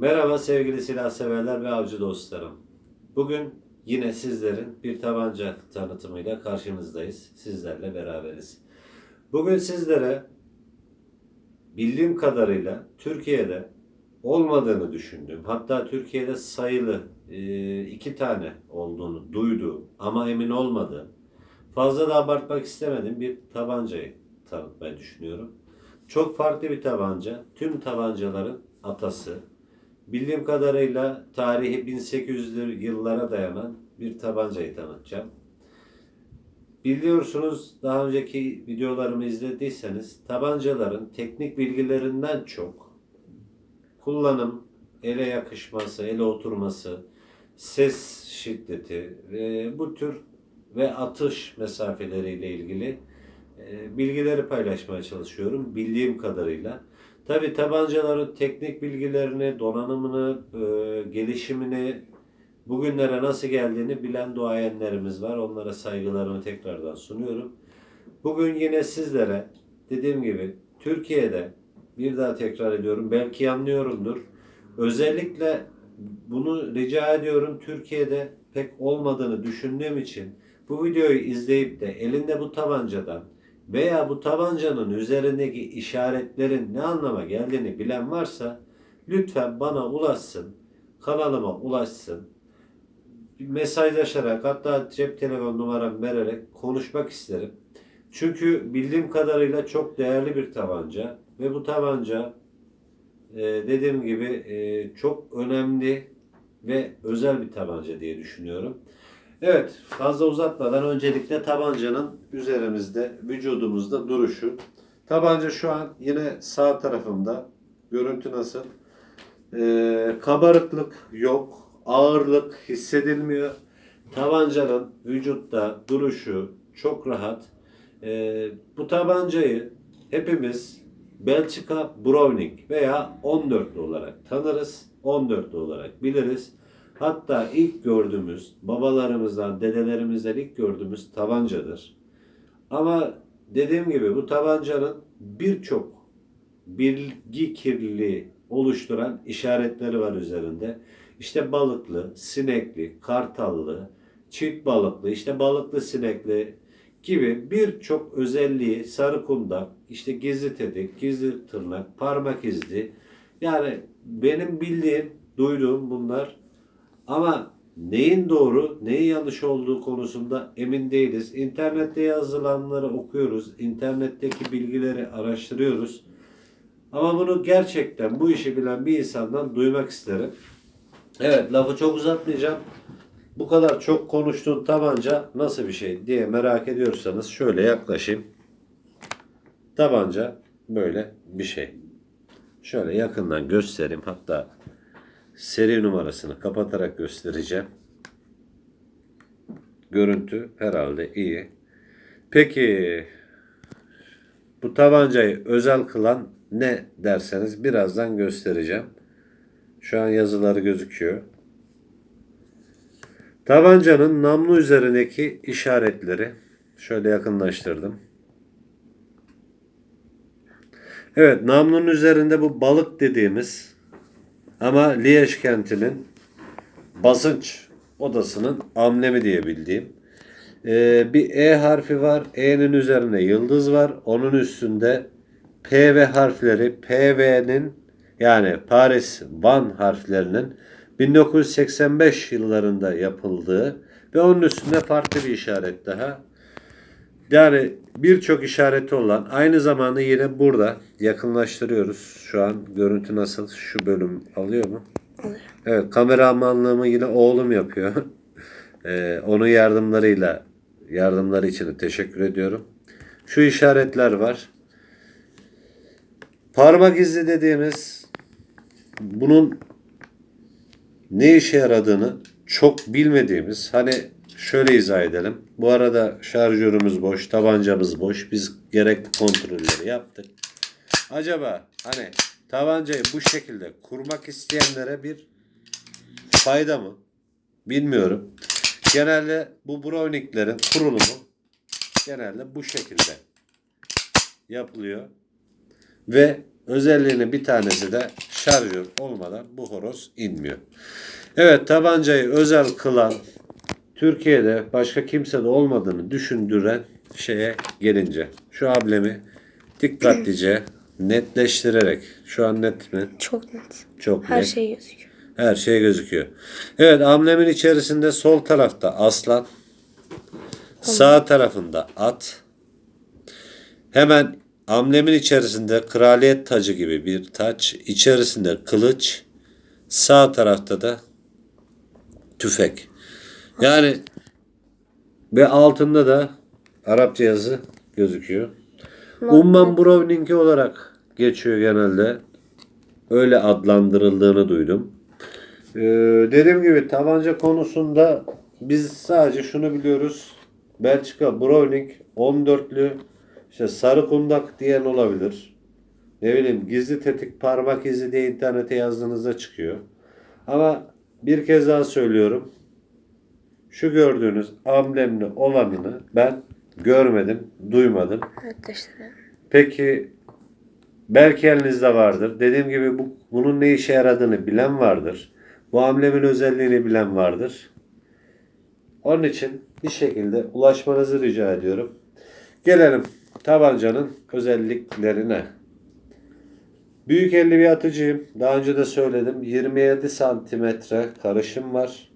Merhaba sevgili silah severler ve avcı dostlarım. Bugün yine sizlerin bir tabanca tanıtımıyla karşınızdayız. Sizlerle beraberiz. Bugün sizlere bildiğim kadarıyla Türkiye'de olmadığını düşündüğüm, hatta Türkiye'de sayılı e, iki tane olduğunu duyduğum ama emin olmadığım, fazla da abartmak istemedim bir tabancayı tanıtmayı düşünüyorum. Çok farklı bir tabanca, tüm tabancaların atası. Bildiğim kadarıyla tarihi 1800'lü yıllara dayanan bir tabancayı tanıtacağım. Biliyorsunuz daha önceki videolarımı izlediyseniz tabancaların teknik bilgilerinden çok kullanım, ele yakışması, ele oturması, ses şiddeti ve bu tür ve atış mesafeleriyle ilgili e, bilgileri paylaşmaya çalışıyorum bildiğim kadarıyla. Tabi tabancaların teknik bilgilerini, donanımını, e, gelişimini, bugünlere nasıl geldiğini bilen duayenlerimiz var. Onlara saygılarımı tekrardan sunuyorum. Bugün yine sizlere dediğim gibi Türkiye'de bir daha tekrar ediyorum belki yanlıyorumdur. Özellikle bunu rica ediyorum Türkiye'de pek olmadığını düşündüğüm için bu videoyu izleyip de elinde bu tabancadan veya bu tabancanın üzerindeki işaretlerin ne anlama geldiğini bilen varsa lütfen bana ulaşsın, kanalıma ulaşsın. Mesajlaşarak hatta cep telefon numaramı vererek konuşmak isterim. Çünkü bildiğim kadarıyla çok değerli bir tabanca ve bu tabanca e, dediğim gibi e, çok önemli ve özel bir tabanca diye düşünüyorum. Evet, fazla uzatmadan öncelikle tabancanın üzerimizde, vücudumuzda duruşu. Tabanca şu an yine sağ tarafımda. Görüntü nasıl? Ee, kabarıklık yok, ağırlık hissedilmiyor. Tabancanın vücutta duruşu çok rahat. Ee, bu tabancayı hepimiz Belçika Browning veya 14'lü olarak tanırız. 14'lü olarak biliriz. Hatta ilk gördüğümüz babalarımızdan, dedelerimizden ilk gördüğümüz tabancadır. Ama dediğim gibi bu tabancanın birçok bilgi kirliliği oluşturan işaretleri var üzerinde. İşte balıklı, sinekli, kartallı, çift balıklı, işte balıklı sinekli gibi birçok özelliği sarı kundak, işte gizli tedik, gizli tırnak, parmak izi. Yani benim bildiğim, duyduğum bunlar ama neyin doğru, neyin yanlış olduğu konusunda emin değiliz. İnternette yazılanları okuyoruz. internetteki bilgileri araştırıyoruz. Ama bunu gerçekten bu işi bilen bir insandan duymak isterim. Evet lafı çok uzatmayacağım. Bu kadar çok konuştuğun tabanca nasıl bir şey diye merak ediyorsanız şöyle yaklaşayım. Tabanca böyle bir şey. Şöyle yakından göstereyim. Hatta seri numarasını kapatarak göstereceğim. Görüntü herhalde iyi. Peki bu tabancayı özel kılan ne derseniz birazdan göstereceğim. Şu an yazıları gözüküyor. Tabancanın namlu üzerindeki işaretleri şöyle yakınlaştırdım. Evet, namlunun üzerinde bu balık dediğimiz ama Liège kentinin basınç odasının amblemi diye bildiğim. Ee, bir E harfi var. E'nin üzerine yıldız var. Onun üstünde PV harfleri PV'nin yani Paris Van harflerinin 1985 yıllarında yapıldığı ve onun üstünde farklı bir işaret daha. Yani birçok işareti olan aynı zamanda yine burada yakınlaştırıyoruz. Şu an görüntü nasıl? Şu bölüm alıyor mu? Evet kameramanlığımı yine oğlum yapıyor. Ee, onun yardımlarıyla yardımları için de teşekkür ediyorum. Şu işaretler var. Parmak izi dediğimiz bunun ne işe yaradığını çok bilmediğimiz hani şöyle izah edelim. Bu arada şarjörümüz boş, tabancamız boş. Biz gerekli kontrolleri yaptık. Acaba hani tabancayı bu şekilde kurmak isteyenlere bir fayda mı? Bilmiyorum. Genelde bu Browning'lerin kurulumu genelde bu şekilde yapılıyor. Ve özelliğinin bir tanesi de şarjör olmadan bu horoz inmiyor. Evet tabancayı özel kılan Türkiye'de başka kimse de olmadığını düşündüren şeye gelince şu ablemi dikkatlice netleştirerek şu an net mi? Çok net. Çok Her net. şey gözüküyor. Her şey gözüküyor. Evet amblemin içerisinde sol tarafta aslan. Sağ tarafında at. Hemen amblemin içerisinde kraliyet tacı gibi bir taç. içerisinde kılıç. Sağ tarafta da tüfek. Yani ve altında da Arapça yazı gözüküyor. Umman Browning olarak geçiyor genelde. Öyle adlandırıldığını duydum. Ee, dediğim gibi tabanca konusunda biz sadece şunu biliyoruz. Belçika Browning 14'lü işte sarı kundak diyen olabilir. Ne bileyim gizli tetik parmak izi diye internete yazdığınızda çıkıyor. Ama bir kez daha söylüyorum. Şu gördüğünüz amblemli olanını ben görmedim, duymadım. Netleştirelim. Peki belki elinizde vardır. Dediğim gibi bu, bunun ne işe yaradığını bilen vardır. Bu amblemin özelliğini bilen vardır. Onun için bir şekilde ulaşmanızı rica ediyorum. Gelelim tabancanın özelliklerine. Büyük elli bir atıcıyım. Daha önce de söyledim. 27 santimetre karışım var.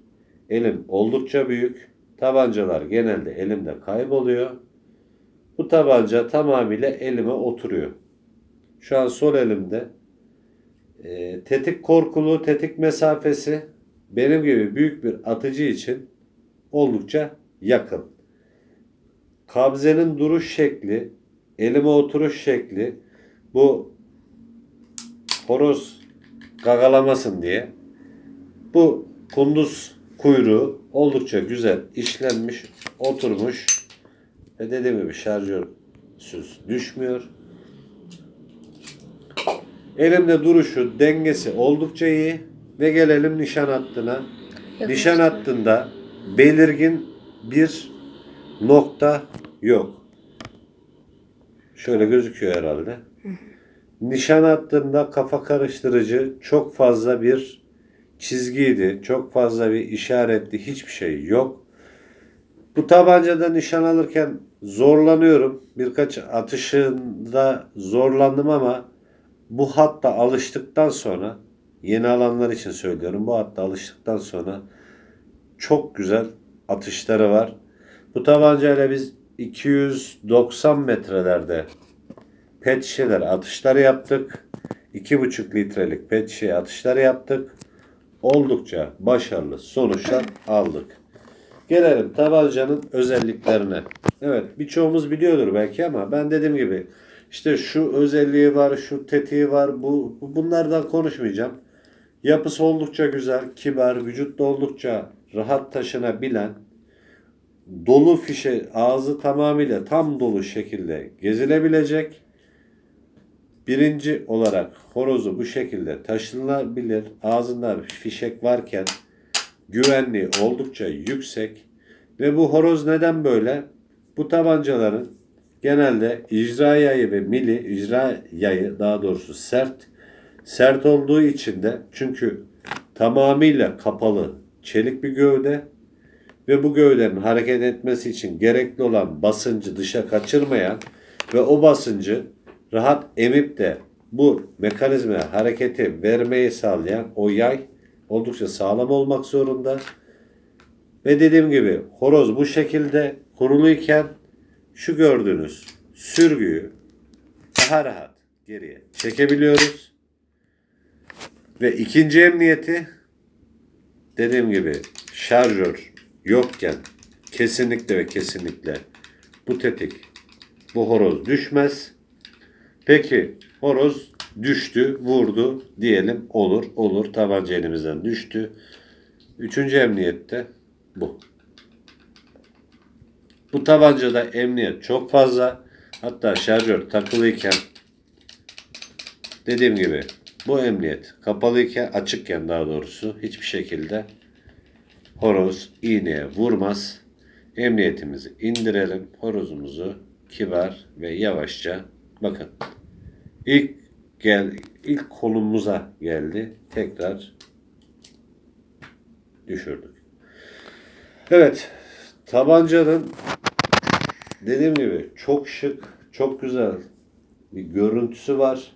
Elim oldukça büyük. Tabancalar genelde elimde kayboluyor. Bu tabanca tamamıyla elime oturuyor. Şu an sol elimde. Ee, tetik korkulu, tetik mesafesi benim gibi büyük bir atıcı için oldukça yakın. Kabzenin duruş şekli, elime oturuş şekli bu horoz gagalamasın diye bu kunduz kuyruğu oldukça güzel işlenmiş, oturmuş ve dediğim gibi şarjörsüz düşmüyor. Elimde duruşu, dengesi oldukça iyi ve gelelim nişan hattına. Nişan hattında belirgin bir nokta yok. Şöyle gözüküyor herhalde. Nişan hattında kafa karıştırıcı çok fazla bir çizgiydi. Çok fazla bir işaretli hiçbir şey yok. Bu tabancada nişan alırken zorlanıyorum. Birkaç atışında zorlandım ama bu hatta alıştıktan sonra yeni alanlar için söylüyorum. Bu hatta alıştıktan sonra çok güzel atışları var. Bu tabancayla biz 290 metrelerde pet şişeler atışları yaptık. 2,5 litrelik pet şişe atışları yaptık. Oldukça başarılı sonuçlar aldık. Gelelim tabancanın özelliklerine. Evet birçoğumuz biliyordur belki ama ben dediğim gibi işte şu özelliği var, şu tetiği var. Bu bunlardan konuşmayacağım. Yapısı oldukça güzel, kibar, vücutta oldukça rahat taşınabilen, dolu fişe ağzı tamamıyla tam dolu şekilde gezilebilecek. Birinci olarak horozu bu şekilde taşınabilir. Ağzında fişek varken güvenliği oldukça yüksek. Ve bu horoz neden böyle? Bu tabancaların genelde icra yayı ve mili, icra yayı daha doğrusu sert. Sert olduğu için de çünkü tamamıyla kapalı çelik bir gövde ve bu gövdenin hareket etmesi için gerekli olan basıncı dışa kaçırmayan ve o basıncı rahat emip de bu mekanizmaya hareketi vermeyi sağlayan o yay oldukça sağlam olmak zorunda. Ve dediğim gibi horoz bu şekilde kuruluyken şu gördüğünüz sürgüyü daha rahat geriye çekebiliyoruz. Ve ikinci emniyeti dediğim gibi şarjör yokken kesinlikle ve kesinlikle bu tetik bu horoz düşmez. Peki horoz düştü, vurdu diyelim olur, olur. Tabanca elimizden düştü. Üçüncü emniyette bu. Bu tabancada emniyet çok fazla. Hatta şarjör takılıyken dediğim gibi bu emniyet kapalıyken, açıkken daha doğrusu hiçbir şekilde horoz iğneye vurmaz. Emniyetimizi indirelim. Horozumuzu kibar ve yavaşça bakın. İlk gel ilk konumumuza geldi. Tekrar düşürdük. Evet. Tabancanın dediğim gibi çok şık, çok güzel bir görüntüsü var.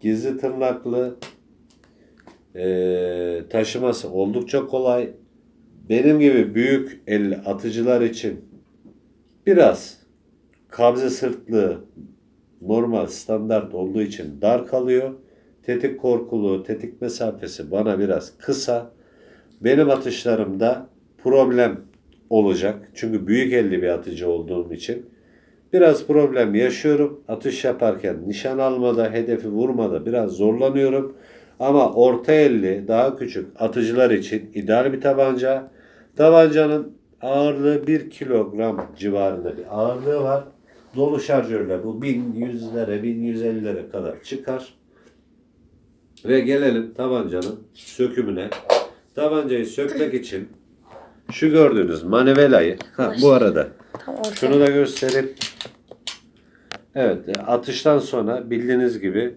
Gizli tırnaklı e, taşıması oldukça kolay. Benim gibi büyük elli atıcılar için biraz kabze sırtlı normal standart olduğu için dar kalıyor. Tetik korkuluğu, tetik mesafesi bana biraz kısa. Benim atışlarımda problem olacak. Çünkü büyük elli bir atıcı olduğum için biraz problem yaşıyorum. Atış yaparken nişan almada, hedefi vurmada biraz zorlanıyorum. Ama orta elli daha küçük atıcılar için ideal bir tabanca. Tabancanın ağırlığı 1 kilogram civarında bir ağırlığı var. Dolu şarjörler bu 1100'lere 1150'lere kadar çıkar. Ve gelelim tabancanın sökümüne. Tabancayı sökmek için şu gördüğünüz manivelayı ha, bu arada şunu da göstereyim. Evet atıştan sonra bildiğiniz gibi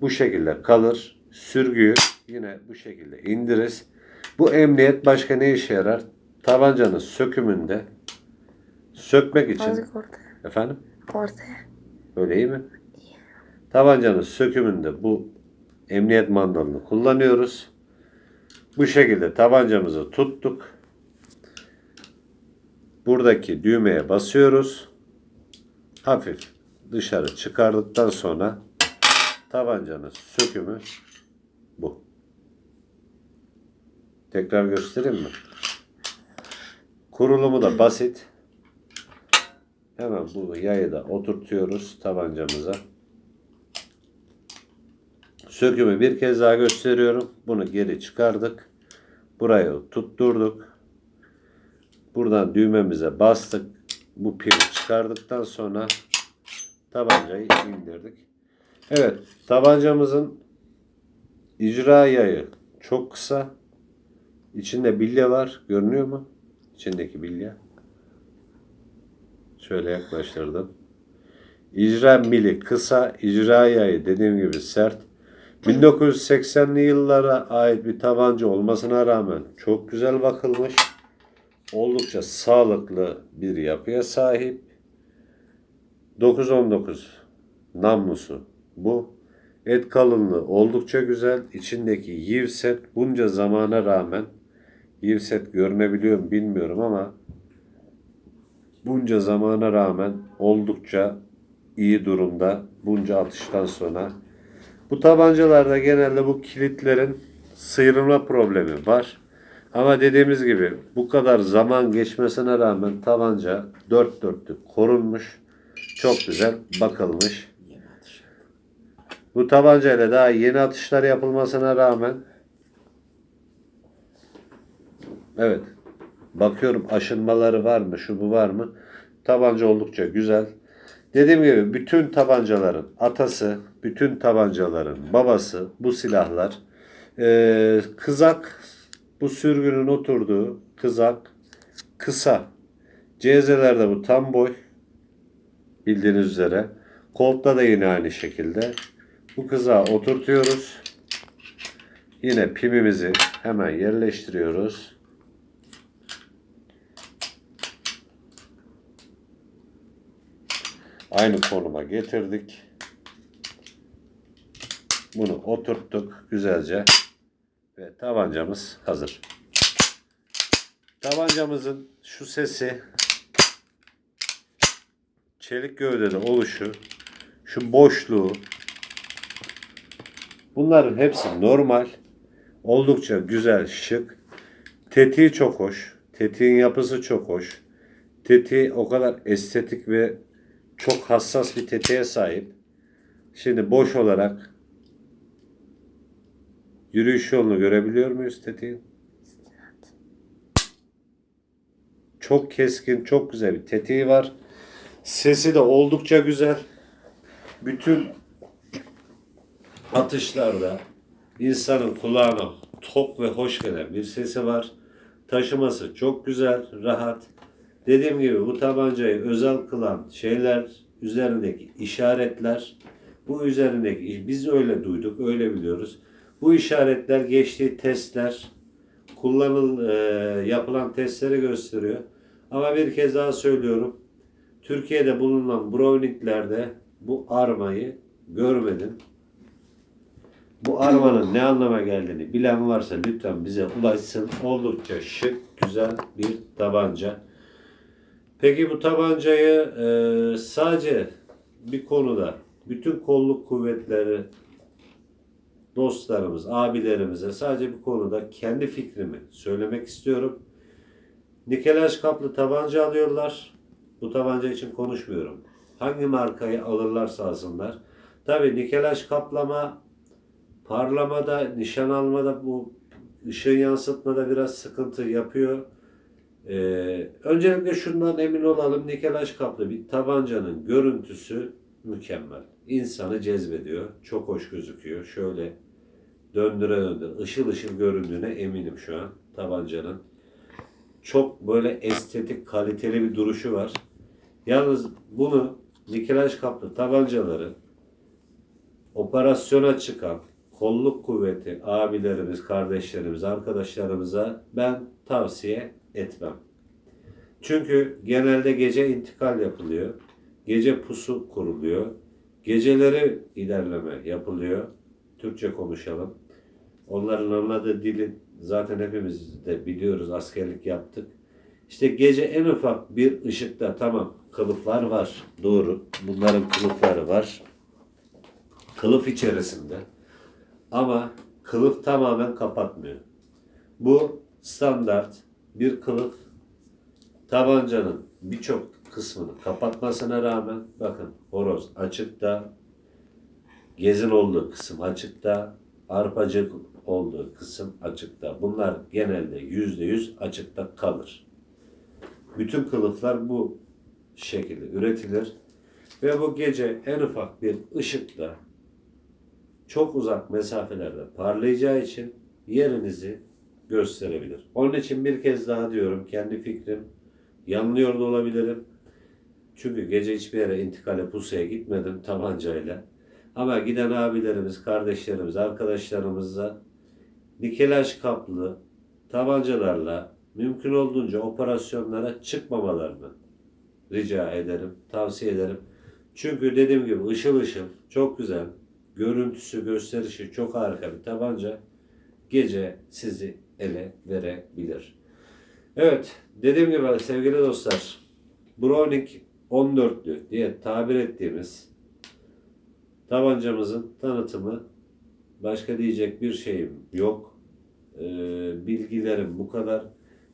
bu şekilde kalır. Sürgüyü yine bu şekilde indiririz. Bu emniyet başka ne işe yarar? Tabancanın sökümünde sökmek için. Efendim Ortaya. Öyle iyi mi? Tabancanın sökümünde bu emniyet mandalını kullanıyoruz. Bu şekilde tabancamızı tuttuk. Buradaki düğmeye basıyoruz. Hafif dışarı çıkardıktan sonra tabancanın sökümü bu. Tekrar göstereyim mi? Kurulumu da basit. Hemen bu yayı da oturtuyoruz tabancamıza. Sökümü bir kez daha gösteriyorum. Bunu geri çıkardık. Burayı tutturduk. Buradan düğmemize bastık. Bu pili çıkardıktan sonra tabancayı indirdik. Evet, tabancamızın icra yayı çok kısa. İçinde bilye var. Görünüyor mu? İçindeki bilye. Şöyle yaklaştırdım. İcra mili kısa, icra yayı dediğim gibi sert. 1980'li yıllara ait bir tabanca olmasına rağmen çok güzel bakılmış. Oldukça sağlıklı bir yapıya sahip. 919 namlusu bu. Et kalınlığı oldukça güzel. İçindeki yivset bunca zamana rağmen yivset görünebiliyor mu bilmiyorum ama bunca zamana rağmen oldukça iyi durumda bunca atıştan sonra. Bu tabancalarda genelde bu kilitlerin sıyrılma problemi var. Ama dediğimiz gibi bu kadar zaman geçmesine rağmen tabanca dört dörtlük korunmuş. Çok güzel bakılmış. Bu tabancayla daha yeni atışlar yapılmasına rağmen evet bakıyorum aşınmaları var mı şu bu var mı tabanca oldukça güzel. Dediğim gibi bütün tabancaların atası, bütün tabancaların babası bu silahlar. Ee, kızak bu sürgünün oturduğu kızak kısa. CZ'lerde bu tam boy bildiğiniz üzere. Colt'ta da yine aynı şekilde. Bu kızağı oturtuyoruz. Yine pimimizi hemen yerleştiriyoruz. Aynı konuma getirdik. Bunu oturttuk güzelce ve tabancamız hazır. Tabancamızın şu sesi çelik gövdede oluşu, şu boşluğu bunların hepsi normal. Oldukça güzel, şık. Tetiği çok hoş. Tetiğin yapısı çok hoş. Tetiği o kadar estetik ve çok hassas bir tetiğe sahip. Şimdi boş olarak yürüyüş yolunu görebiliyor muyuz tetiğin? Çok keskin, çok güzel bir tetiği var. Sesi de oldukça güzel. Bütün atışlarda insanın kulağına tok ve hoş gelen bir sesi var. Taşıması çok güzel, rahat. Dediğim gibi bu tabancayı özel kılan şeyler üzerindeki işaretler Bu üzerindeki biz öyle duyduk, öyle biliyoruz. Bu işaretler geçtiği testler, kullanıl e, yapılan testleri gösteriyor. Ama bir kez daha söylüyorum. Türkiye'de bulunan Browning'lerde bu armayı görmedim. Bu armanın ne anlama geldiğini bilen varsa lütfen bize ulaşsın. Oldukça şık, güzel bir tabanca. Peki bu tabancayı e, sadece bir konuda bütün kolluk kuvvetleri dostlarımız, abilerimize sadece bir konuda kendi fikrimi söylemek istiyorum. Nikelaj kaplı tabanca alıyorlar. Bu tabanca için konuşmuyorum. Hangi markayı alırlarsa alsınlar. Tabii nikelaj kaplama parlamada, nişan almada bu ışığı yansıtmada biraz sıkıntı yapıyor. Ee, öncelikle şundan emin olalım. Nikelaj kaplı bir tabancanın görüntüsü mükemmel. İnsanı cezbediyor. Çok hoş gözüküyor. Şöyle döndüre döndüre ışıl ışıl göründüğüne eminim şu an tabancanın. Çok böyle estetik, kaliteli bir duruşu var. Yalnız bunu nikelaj kaplı tabancaları operasyona çıkan kolluk kuvveti abilerimiz, kardeşlerimiz, arkadaşlarımıza ben tavsiye etmem. Çünkü genelde gece intikal yapılıyor. Gece pusu kuruluyor. Geceleri ilerleme yapılıyor. Türkçe konuşalım. Onların anladığı dili zaten hepimiz de biliyoruz. Askerlik yaptık. İşte gece en ufak bir ışıkta tamam kılıflar var. Doğru. Bunların kılıfları var. Kılıf içerisinde. Ama kılıf tamamen kapatmıyor. Bu standart bir kılıf tabancanın birçok kısmını kapatmasına rağmen bakın horoz açıkta, gezin olduğu kısım açıkta, arpacık olduğu kısım açıkta. Bunlar genelde yüzde yüz açıkta kalır. Bütün kılıflar bu şekilde üretilir ve bu gece en ufak bir ışıkla çok uzak mesafelerde parlayacağı için yerinizi gösterebilir. Onun için bir kez daha diyorum kendi fikrim yanılıyor da olabilirim. Çünkü gece hiçbir yere intikale pusuya gitmedim tabancayla. Ama giden abilerimiz, kardeşlerimiz, arkadaşlarımızla nikelaj kaplı tabancalarla mümkün olduğunca operasyonlara çıkmamalarını rica ederim, tavsiye ederim. Çünkü dediğim gibi ışıl ışıl çok güzel, görüntüsü, gösterişi çok harika bir tabanca gece sizi ele verebilir. Evet, dediğim gibi sevgili dostlar, Browning 14'lü diye tabir ettiğimiz tabancamızın tanıtımı başka diyecek bir şeyim yok. Ee, bilgilerim bu kadar.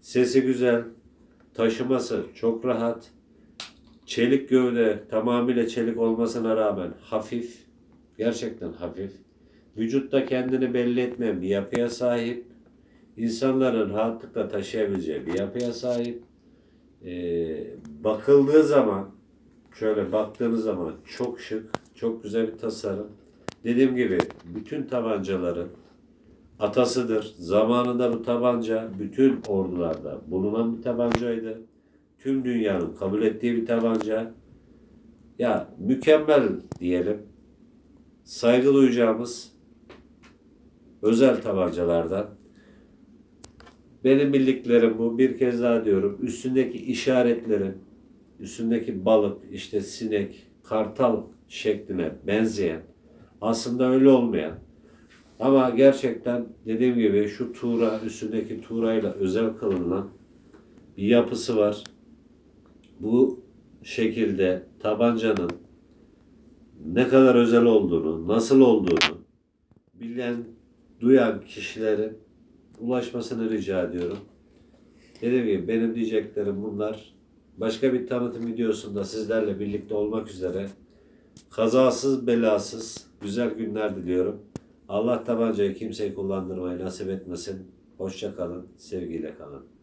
Sesi güzel, taşıması çok rahat. Çelik gövde tamamıyla çelik olmasına rağmen hafif, gerçekten hafif. Vücutta kendini belli etmeyen bir yapıya sahip. İnsanların rahatlıkla taşıyabileceği bir yapıya sahip. Ee, bakıldığı zaman, şöyle baktığınız zaman çok şık, çok güzel bir tasarım. Dediğim gibi bütün tabancaların atasıdır. Zamanında bu tabanca bütün ordularda bulunan bir tabancaydı. Tüm dünyanın kabul ettiği bir tabanca. Ya mükemmel diyelim. Saygı duyacağımız özel tabancalardan. Benim bildiklerim bu. Bir kez daha diyorum. Üstündeki işaretlerin, üstündeki balık, işte sinek, kartal şekline benzeyen, aslında öyle olmayan ama gerçekten dediğim gibi şu tuğra, üstündeki tuğrayla özel kılınan bir yapısı var. Bu şekilde tabancanın ne kadar özel olduğunu, nasıl olduğunu bilen, duyan kişilerin ulaşmasını rica ediyorum. Dediğim gibi benim diyeceklerim bunlar. Başka bir tanıtım videosunda sizlerle birlikte olmak üzere kazasız belasız güzel günler diliyorum. Allah tabancayı kimseyi kullandırmayı nasip etmesin. Hoşça sevgiyle kalın.